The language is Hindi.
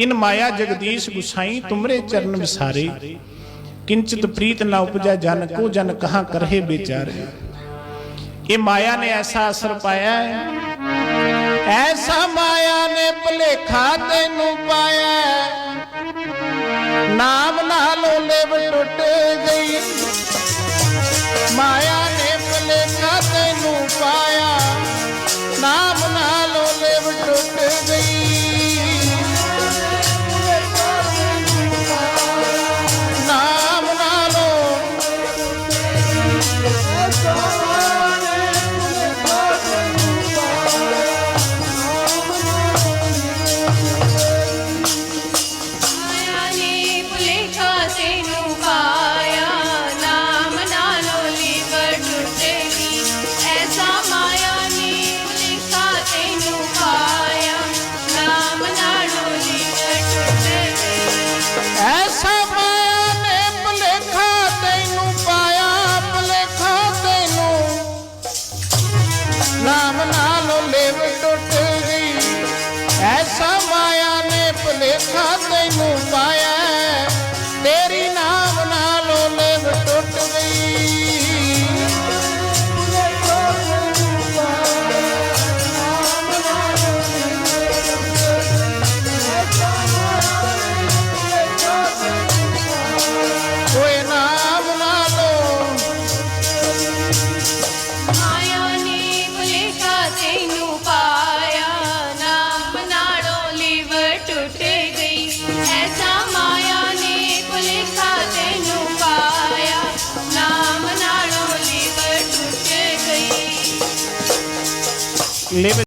इन माया जगदीश गुसाई तुमरे चरण विसारे। किंचित प्रीत ना उपजा जन को जन कहा करहे बेचारे। ये माया ने ऐसा असर पाया है। ऐसा माया ने भलेखा तेन पाया नाम ना लोले टुट गई। माया ने भलेखा तेन पाया। नाम ना लोले टुट गई। समाया ने भलेखा तेन Limited.